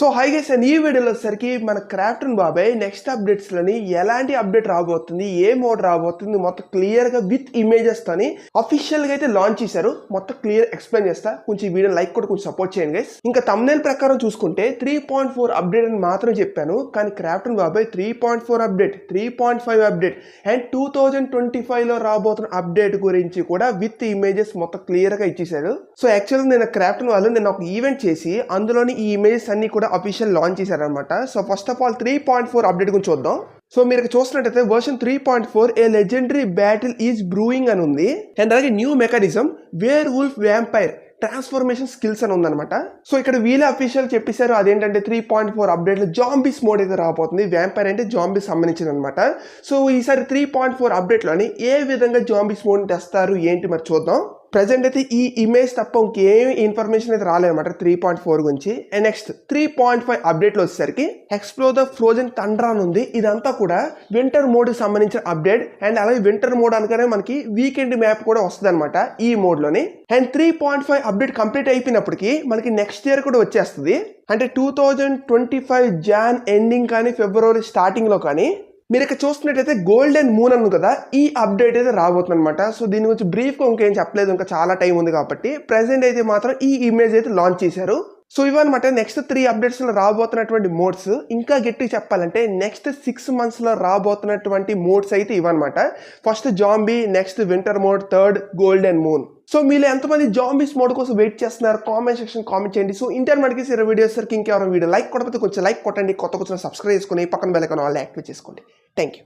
So hi guys and ఈ వీడియోలో వచ్చేసరికి మన క్రాఫ్టన్ బాబాయ్ నెక్స్ట్ అప్డేట్స్లని ఎలాంటి అప్డేట్ రాబోతుంది ఏ మోడ్ రాబోతుంది మొత్తం క్లియర్గా విత్ ఇమేజెస్ తోని అఫీషియల్గా అయితే లాంచ్ చేశారు. మొత్తం క్లియర్ ఎక్స్ప్లెయిన్ చేస్తా. కొంచెం వీడియో లైక్ కూడా కొంచెం సపోర్ట్ చేయండి గైస్ ఇంకా తమ్నేల్ ప్రకారం చూసుకుంటే త్రీ పాయింట్ ఫోర్ అప్డేట్ అని మాత్రం చెప్పాను. కానీ క్రాఫ్టన్ బాబాయ్ three point four update three point five update and two thousand twenty ఫైవ్లో రాబోతున్న అప్డేట్ గురించి కూడా విత్ ఇమేజెస్ మొత్తం క్లియర్గా ఇచ్చేశారు. సో యాక్చువల్గా నేను క్రాఫ్టన్ వాళ్ళు నేను ఒక ఈవెంట్ చేసి అందులోని ఈ ఇమేజెస్ అన్ని కూడా అఫీషియల్ లాంచ్ చేశారనమాట so first of all three point four update గురించి చూద్దాం. సో మీరు చూస్తున్నట్టయితే version three point four a legendary battle is brewing అని ఉంది. అండ్ అలాగే new mechanism werewolf vampire transformation skills అని ఉందన్నమాట. సో ఇక్కడ వీళ్ళ అఫీషియల్ చెప్పేశారు అదేంటంటే త్రీ పాయింట్ ఫోర్ అప్డేట్లో జాంబీస్ మోడ్ అయితే రాబోతుంది. వ్యాంపైర్ అంటే జాంబీస్ సంబంధించింది అనమాట సో ఈసారి త్రీ పాయింట్ ఫోర్ అప్డేట్లోని ఏ విధంగా జాంబీస్ మోడ్ తెస్తారు ఏంటి మరి చూద్దాం. ప్రజెంట్ అయితే ఈ ఇమేజ్ తప్ప ఇంకేమి ఇన్ఫర్మేషన్ అయితే రాలేదన్నమాట. త్రీ పాయింట్ ఫోర్ గురించి. And next three point five అప్డేట్లో వచ్చేసరికి ఎక్స్ప్లో ద ఫ్రోజన్ తండ్రా ఉంది. ఇదంతా కూడా వింటర్ మోడ్కి సంబంధించిన అప్డేట్ అండ్ అలాగే వింటర్ మోడ్ అనగానే మనకి వీకెండ్ మ్యాప్ కూడా వస్తుంది అనమాట ఈ మోడ్లోని and three point five update complete అయిపోయినప్పటికీ మనకి నెక్స్ట్ ఇయర్ కూడా వచ్చేస్తుంది. అంటే two thousand twenty five Jan ending కానీ ఫిబ్రవరి స్టార్టింగ్లో కానీ మీరు ఇక్కడ చూస్తున్నట్టయితే గోల్డెన్ మూన్ అను కదా ఈ అప్డేట్ అయితే రాబోతుంది అనమాట సో దీని గురించి బ్రీఫ్గా ఇంకేం చెప్పలేదు ఇంకా చాలా టైం ఉంది కాబట్టి ప్రజెంట్ అయితే మాత్రం ఈ ఇమేజ్ అయితే లాంచ్ చేశారు. సో ఇవన్నమాట. నెక్స్ట్ త్రీ అప్డేట్స్లో రాబోతున్నటువంటి మోడ్స్ ఇంకా గట్టి చెప్పాలంటే నెక్స్ట్ సిక్స్ మంత్స్లో రాబోతున్నటువంటి మోడ్స్ అయితే ఇవన్నమాట. First zombie next winter mode third golden moon so మీరు ఎంతమంది జాంబీస్ మోడ్ కోసం వెయిట్ చేస్తున్నారు? కామెంట్ సెక్షన్ కామెంట్ చేయండి. సో ఇంటర్ మనకి సిర వీడియోస్ సరికి ఇంకెవరైనా వీడియో లైక్ కొట్టకపోతే కొంచెం లైక్ కొట్టండి. కొత్త కొంచెం సబ్స్క్రైబ్ చేసుకుని పక్కన బెల్ ఐకాన్ ఆల్ యాక్టివేట్ చేసుకోండి. Thank you